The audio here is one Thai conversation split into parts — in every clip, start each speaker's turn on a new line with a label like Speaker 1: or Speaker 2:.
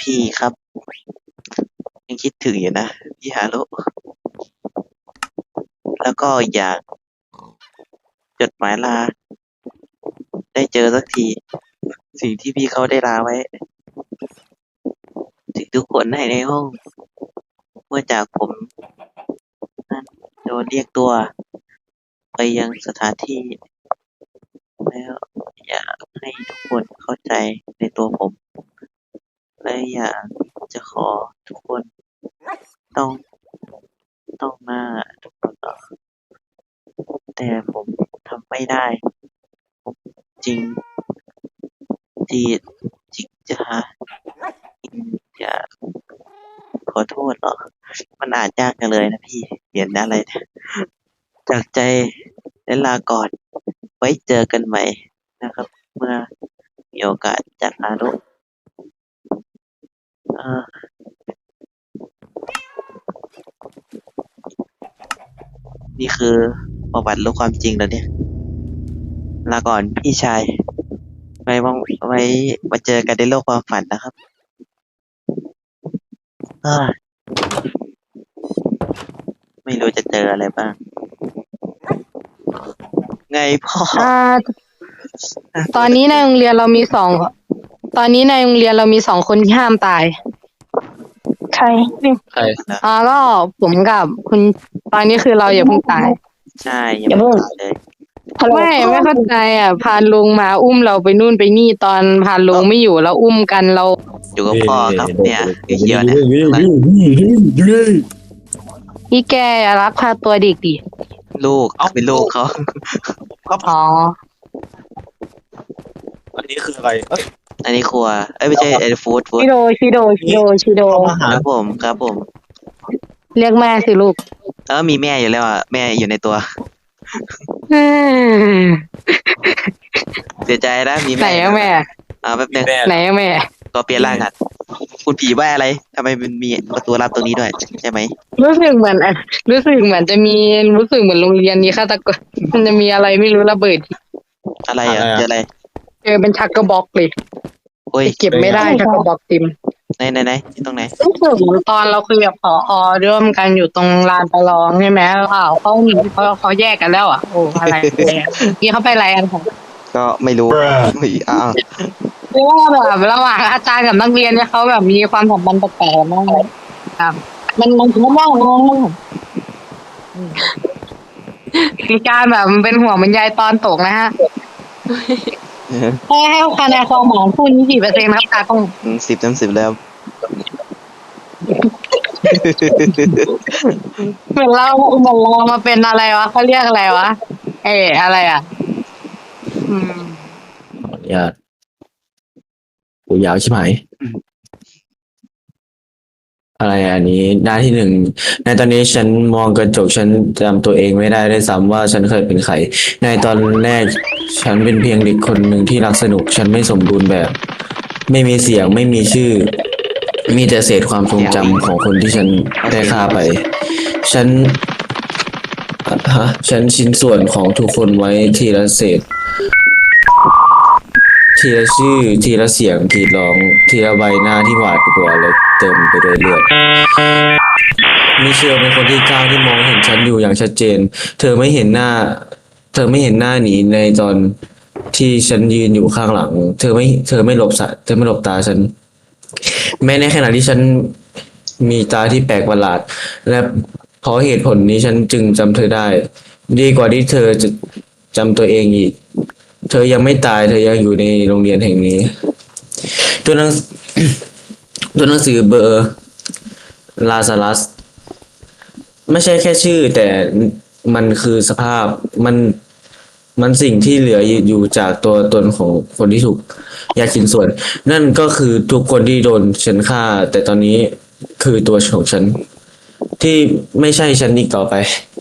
Speaker 1: พี่ครับ ยังคิดถึงอยู่นะ พี่ฮารุแล้วก็อยาก จดหมายลา ได้เจอสักที สิ่งที่พี่เขาได้ลาไว้ ถึงทุกคนให้ในห้อง เมื่อจากผมนั้นโดนเรียกตัว ไปยังสถานที่แล้วอยากให้ทุกคนเข้าใจในตัวผม และอยากจะขอทุกคนต้องต้องมาทุกคนต่อแต่ผมทำไม่ได้ผมจริงจีจริงจะจริงจะขอโทษหรอ มันอาจยากจังเลยนะพี่เขียนอะไรเลยจากใจและลาก่อน ไว้เจอกันใหม่นะครับ เมื่อมีโอกาสจากอารุเอ่อ นี่คือประวัติรู้ความจริงแล้วเนี่ย ลาก่อนพี่ชาย ไว้ว่างไว้มาเจอกันในโลกความฝันนะครับเอ้อไม่รู้จะเจออะไรบ้าง ไงพ่อ
Speaker 2: อ่าตอนนี้ในโรงเรียนเรามีสอง ตอนนี้ในโรงเรียนเรามีสองคนที่ห้ามตาย
Speaker 3: ใคร
Speaker 4: ใคร
Speaker 2: อ่าก็ผมกับคุณ ตอนนี้คือเราอย่าเพิ่งตาย
Speaker 1: ใช่ยังไม่ตายเลย
Speaker 3: ฮัลโหล
Speaker 2: ไม่ไม่เข้าใจอะพานลุงมาอุ้มเราไปนู่นไปนี่ตอนพานลุงไม่อยู่แล้วอุ้มกันเรา
Speaker 1: อยู่กับพ่อครับเนี่ยเยอะๆเนี่ย
Speaker 2: พี่แกอย่ารักพาตัวเด็กดิ
Speaker 1: ลูกเป็นลูกเขา
Speaker 2: อ๋อ
Speaker 4: อันนี้คืออะไรเอ้ย
Speaker 1: อันนี้ครัว เอ้ยไม่ใช่ไอ้ฟู้ดฟู้ด
Speaker 2: ชิโดชิโดชิโดชิโด
Speaker 4: เอามาหา
Speaker 1: ครับผมครับผม
Speaker 2: เรียกแม่สิลูก
Speaker 1: เออมีแม่อยู่แล้วอะแม่อยู่ในตัว
Speaker 2: อืม
Speaker 1: เสียใจนะมี
Speaker 2: ไหน
Speaker 1: แม่
Speaker 2: อะแม่
Speaker 1: อ่าแป๊บนึง
Speaker 4: แม่
Speaker 2: ไหนอะแม่
Speaker 1: ก็เปลี่ยนร่างกันคุณผีว่าอะไรทำไมมันมีประตูลับตรงนี้ด้วยใช่ไหม
Speaker 2: รู้สึกเหมือนอะรู้สึกเหมือนจะมีรู้สึกเหมือนโรงเรียนนี้ฆาตกรมันจะมีอะไรไม่รู้ระเบิด
Speaker 1: อะไรอะ
Speaker 4: อะไรอะ
Speaker 1: เจออะไร
Speaker 2: เจอเป็นชักกระบอกเลย
Speaker 1: โอ้ย
Speaker 2: เก็บไม่ได้ชักกระบอกติม
Speaker 1: ไหนไหนไหนที่ตรงไหน
Speaker 2: รู้สึกเหมือนตอนเราคุยกับผอร่วมกันอยู่ตรงลานประลองใช่ไหมแล้วอ้าวเขาหนีเขาเขาแยกกันแล้วอะโอ้อะไรอะไรอะนี่เขาไปอะไรกันของ
Speaker 1: ก็ไม่รู้เฮ้ยอ้าว
Speaker 2: เพราะว่าแบบระหว่างอาจารย์กับนักเรียนเนี่ยเขาแบบมีความสัมพันธ์แปลกๆมากเลยครับมันมันคือว่างงมีการแบบเป็นห่วงเป็นใยตอนตกนะฮะให้ให้คะแนนความหมายคู่นี้กี่เปอร์เซ็นต์ครับตากล้อง
Speaker 1: สิบเต็มสิบแล้ว
Speaker 2: เหมือนเราเหมือนเรามาเป็นอะไรวะเขาเรียกอะไรวะ เอออะไรอะ อืม
Speaker 4: ขออนุญาตโอ้ยาวใช่ไหม อะไรอันนี้หน้าที่หนึ่ง ในตอนนี้ฉันมองกระจกฉันจำตัวเองไม่ได้ด้วยซ้ำว่าฉันเคยเป็นใคร ในตอนแรกฉันเป็นเพียงเด็กคนหนึ่งที่รักสนุก ฉันไม่สมบูรณ์แบบ ไม่มีเสียงไม่มีชื่อ มีแต่เศษความทรงจำของคนที่ฉันได้ฆ่าไป ฉันฮะฉันชิ้นส่วนของทุกคนไว้ทีละเศษ ทีละชื่อ ทีละเสียง ทีร้อง ทีละใบหน้าที่หวาดกลัวและเต็มไปด้วยเลือดมิเชลเป็นคนที่เก้าที่มองเห็นฉันอยู่อย่างชัดเจน เธอไม่เห็นหน้า เธอไม่เห็นหน้าหนีในตอนที่ฉันยืนอยู่ข้างหลัง เธอไม่ เธอไม่หลบสะเธอไม่หลบตาฉัน แม้ในขณะที่ฉันมีตาที่แปลกประหลาด และเพราะเหตุผลนี้ฉันจึงจำเธอได้ ดีกว่าที่เธอจะจำตัวเองอีก เธอยังไม่ตายเธอยังอยู่ในโรงเรียนแห่งนี้ ตัวหนังตัวหนังสือเบอร์ลาซาลัส ไม่ใช่แค่ชื่อ แต่มันคือสภาพมัน มันสิ่งที่เหลืออยู่จากตัวตนของคนที่ถูกแยกชิ้นส่วน นั่นก็คือทุกคนที่โดนฉันฆ่า แต่ตอนนี้คือตัวของฉัน ที่ไม่ใช่ฉันอีกต่อไป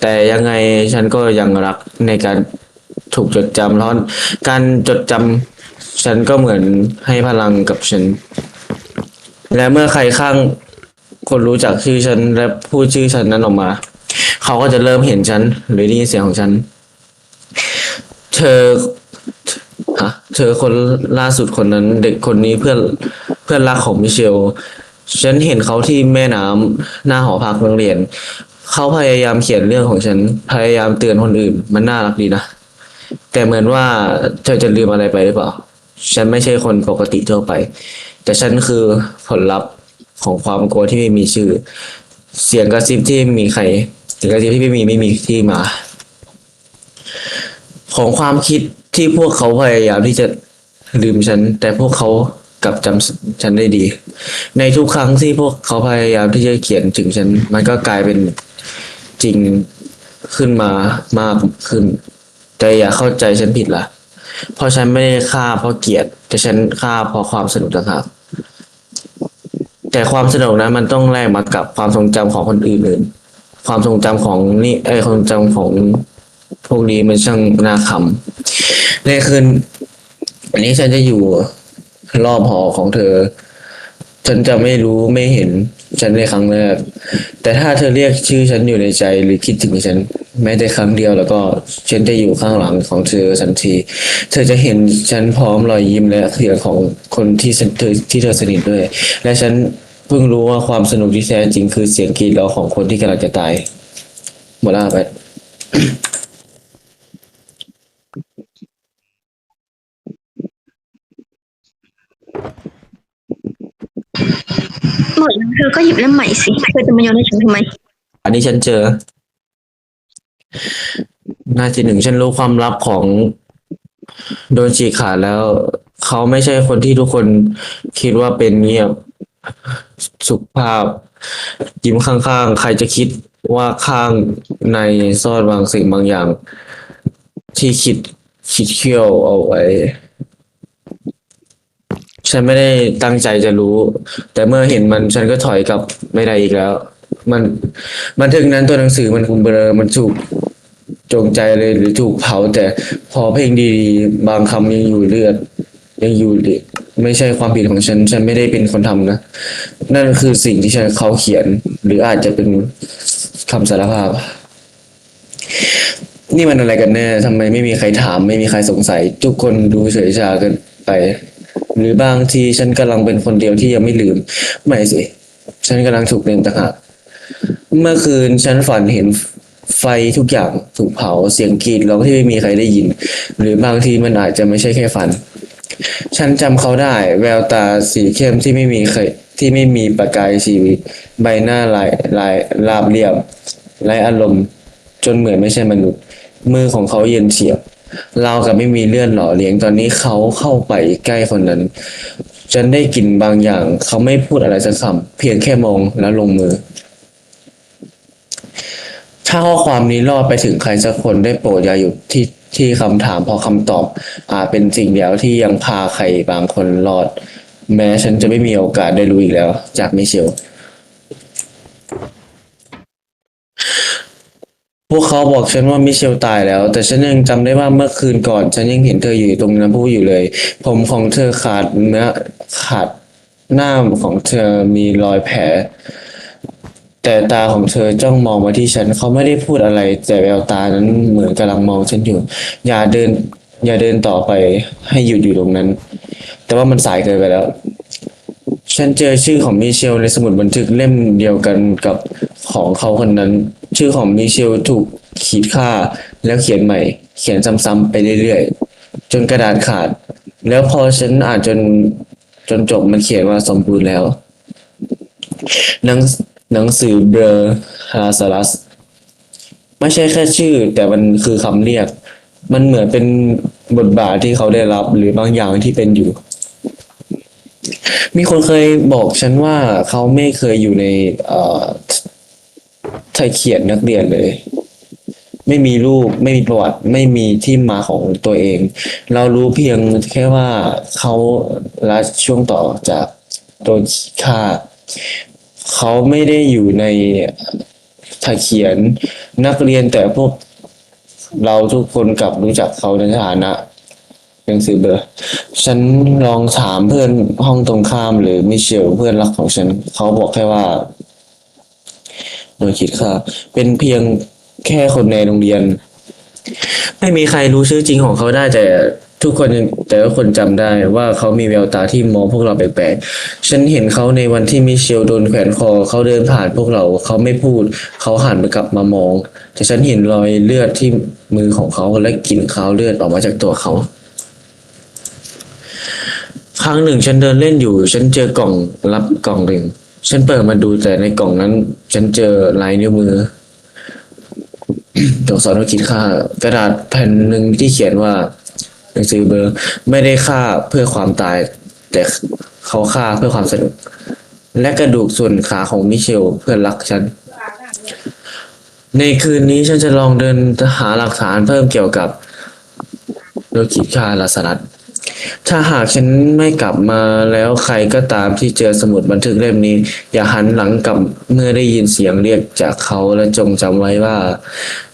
Speaker 4: แต่ยังไงฉันก็ยังรักในการถูกจดจำเพราะการจดจำฉันก็เหมือนให้พลังกับฉัน และเมื่อใครข้างคนรู้จักชื่อฉันและพูดชื่อฉันนั้นออกมา เขาก็จะเริ่มเห็นฉัน หรือได้ยินเสียงของฉัน เธอฮะเธอคนล่าสุดคนนั้น เด็กคนนี้เพื่อนเพื่อนรักของมิเชล ฉันเห็นเขาที่แม่น้ำหน้าหอพักโรงเรียน เขาพยายามเขียนเรื่องของฉัน พยายามเตือนคนอื่น มันน่ารักดีนะ แต่เหมือนว่าเธอจะลืมอะไรไปหรือเปล่า ฉันไม่ใช่คนปกติทั่วไป แต่ฉันคือผลลัพธ์ของความกลัวที่ไม่มีชื่อ เสียงกระซิบที่ไม่มีใคร เสียงกระซิบที่ไม่มีไม่มีที่มา ของความคิดที่พวกเขาพยายามที่จะลืมฉัน แต่พวกเขากลับจำฉันได้ดี ในทุกครั้งที่พวกเขาพยายามที่จะเขียนถึงฉัน มันก็กลายเป็นจริงขึ้นมามากขึ้น แต่อย่าเข้าใจฉันผิดล่ะ เพราะฉันไม่ได้ฆ่าเพราะเกลียด แต่ฉันฆ่าเพราะความสนุกต่างหากแต่ความสนุกนั้นมันต้องแลกมากับความทรงจำของคนอื่นๆความทรงจำของนี่ไอความทรงจำของ พวกนี้มันช่างน่าขำในคืนอันนี้ฉันจะอยู่รอบหอของเธอ ฉันจะไม่รู้ไม่เห็นฉันในครั้งแรก แต่ถ้าเธอเรียกชื่อฉันอยู่ในใจหรือคิดถึงฉันแม้แต่ครั้งเดียวแล้วก็ฉันจะอยู่ข้างหลังของเธอทันที เธอจะเห็นฉันพร้อมรอยยิ้มและเสียงของคนที่ฉันเธอที่เธอสนิทด้วย และฉันเพิ่งรู้ว่าความสนุกที่แท้จริงคือเสียงกรีดร้องของคนที่กำลังจะตายหมดแล้วไป
Speaker 3: หมดแล้วเธอก็หยิบเล่มใหม่สิเธอจะมาโยนให้ฉันทำไม
Speaker 4: อันนี้ฉันเจอ หน้าที่หนึ่งฉันรู้ความลับของโดนฉีกขาดแล้ว เขาไม่ใช่คนที่ทุกคนคิดว่าเป็นเงียบสุภาพ ยิ้มข้างๆ ใครจะคิดว่าข้างในซ่อนบางสิ่งบางอย่าง ที่คิดคิดเคี่ยวเอาไว้ ฉันไม่ได้ตั้งใจจะรู้ แต่เมื่อเห็นมันฉันก็ถอยกลับไม่ได้อีกแล้ว มันบันทึกนั้นตัวหนังสือมันคงเบลอมันถูกจงใจเลยหรือถูกเผา แต่พอเพลงดีบางคำยังอยู่เลือด ยังอยู่ดิไม่ใช่ความผิดของฉัน ฉันไม่ได้เป็นคนทำนะ นั่นคือสิ่งที่ฉันเขาเขียน หรืออาจจะเป็นคำสารภาพ นี่มันอะไรกันแน่ทำไมไม่มีใครถาม ไม่มีใครสงสัย ทุกคนดูเฉยชากินไป หรือบางทีฉันกำลังเป็นคนเดียวที่ยังไม่ลืม ไม่สิ ฉันกำลังถูกลืมต่างหากเมื่อคืนฉันฝันเห็นไฟทุกอย่างถูกเผาเสียงกรีดร้องที่ไม่มีใครได้ยิน หรือบางทีมันอาจจะไม่ใช่แค่ฝัน ฉันจำเขาได้ แววตาสีเข้มที่ไม่มีเคยที่ไม่มีประกายชีวิต ใบหน้าลายลายราบเรียบไร้อารมณ์ จนเหมือนไม่ใช่มนุษย์ มือของเขาเย็นเฉียบ เรากับไม่มีเลือดหล่อเลี้ยงตอนนี้เขาเข้าไปใกล้คนนั้น ฉันได้กลิ่นบางอย่าง เขาไม่พูดอะไรสักคำเพียงแค่มองแล้วลงมือ ถ้าข้อความนี้รอดไปถึงใครสักคนได้โปรดอย่าหยุดที่ที่คำถามเพราะคำตอบอาจเป็นสิ่งเดียวที่ยังพาใครบางคนรอด แม้ฉันจะไม่มีโอกาสได้รู้อีกแล้ว จากมิเชล พวกเขาบอกฉันว่ามิเชลตายแล้ว แต่ฉันยังจำได้ว่าเมื่อคืนก่อน ฉันยังเห็นเธออยู่ตรงน้ำพุอยู่เลย ผมของเธอขาดเนื้อขาดหน้าของเธอมีรอยแผล แต่ตาของเธอจ้องมองมาที่ฉันเขาไม่ได้พูดอะไร แต่แววตานั้นเหมือนกำลังมองฉันอยู่ อย่าเดิน อย่าเดินต่อไปให้หยุดอยู่ตรงนั้น แต่ว่ามันสายเกินไปแล้ว ฉันเจอชื่อของมิเชลในสมุดบันทึกเล่มเดียวกันกับของเขาคนนั้น ชื่อของมิเชลถูกขีดค่าแล้วเขียนใหม่ เขียนซ้ำๆไปเรื่อยๆ จนกระดาษขาด แล้วพอฉันอ่านจนจนจบมันเขียนว่าสมบูรณ์แล้ว หนังหนังสือเบอร์ฮาสลัสไม่ใช่แค่ชื่อ แต่มันคือคำเรียก มันเหมือนเป็นบทบาทที่เขาได้รับหรือบางอย่างที่เป็นอยู่ มีคนเคยบอกฉันว่าเขาไม่เคยอยู่ใน เอ่อไทยเขียนนักเรียนเลย ไม่มีรูปไม่มีประวัติไม่มีที่มาของตัวเอง เรารู้เพียงแค่ว่าเขาละช่วงต่อจากโดนฆ่าเขาไม่ได้อยู่ในไทยเขียนนักเรียนแต่พวกเราทุกคนกลับรู้จักเขาในฐานะหนังสือเบอร์ ฉันลองถามเพื่อนห้องตรงข้ามหรือมิเชลเพื่อนรักของฉัน เขาบอกแค่ว่า โดยคิดค่ะเป็นเพียงแค่คนในโรงเรียน ไม่มีใครรู้ชื่อจริงของเขาได้แต่ทุกคนแต่ละคนจำได้ว่าเขามีแววตาที่มองพวกเราแปลกๆ ฉันเห็นเขาในวันที่มิเชลโดนแขวนคอ เขาเดินผ่านพวกเรา เขาไม่พูด เขาหันไปกลับมามอง แต่ฉันเห็นรอยเลือดที่มือของเขาและกลิ่นคาวเลือดออกมาจากตัวเขา ครั้งหนึ่งฉันเดินเล่นอยู่ ฉันเจอกล่องรับกล่องหนึ่ง ฉันเปิดมาดูแต่ในกล่องนั้น ฉันเจอลายนิ้วมือตัวสอนคิดค่า กระดาษแผ่นหนึ่งที่เขียนว่าหนังสือเบอร์ไม่ได้ฆ่าเพื่อความตาย แต่เขาฆ่าเพื่อความสนุก และกระดูกส่วนขาของมิเชลเพื่อนรักฉัน ในคืนนี้ฉันจะลองเดินหาหลักฐานเพิ่มเกี่ยวกับโดคิค่าลาสลัด ถ้าหากฉันไม่กลับมาแล้วใครก็ตามที่เจอสมุดบันทึกเล่มนี้ อย่าหันหลังกลับเมื่อได้ยินเสียงเรียกจากเขาและจงจำไว้ว่า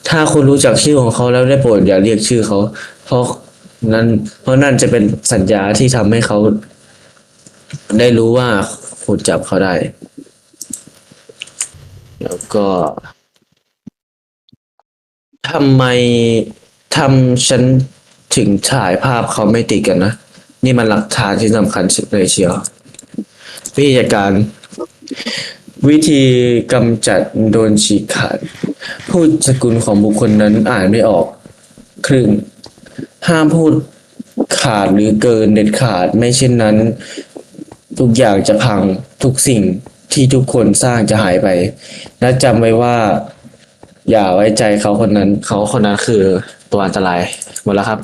Speaker 4: ถ้าคุณรู้จักชื่อของเขาแล้วได้โปรดอย่าเรียกชื่อเขา เพราะนั้นเพราะนั่นจะเป็นสัญญาที่ทำให้เขา ได้รู้ว่าคุณจับเขาได้ แล้วก็ทำไมทำฉัน ถึงถ่ายภาพเขาไม่ติดกันนะ นี่มันหลักฐานที่สำคัญเลยเชียววิธีการ วิธีกำจัดโดนฉีกขาด พูดสกุลของบุคคลนั้นอ่านไม่ออก ครึ่ง ห้ามพูดขาดหรือเกินเด็ดขาดไม่เช่นนั้น ทุกอย่างจะพังทุกสิ่งที่ทุกคนสร้างจะหายไป และจำไว้ว่า อย่าไว้ใจเขาคนนั้น เขาคนนั้นคือตัวอันตราย หมดแล้วครับ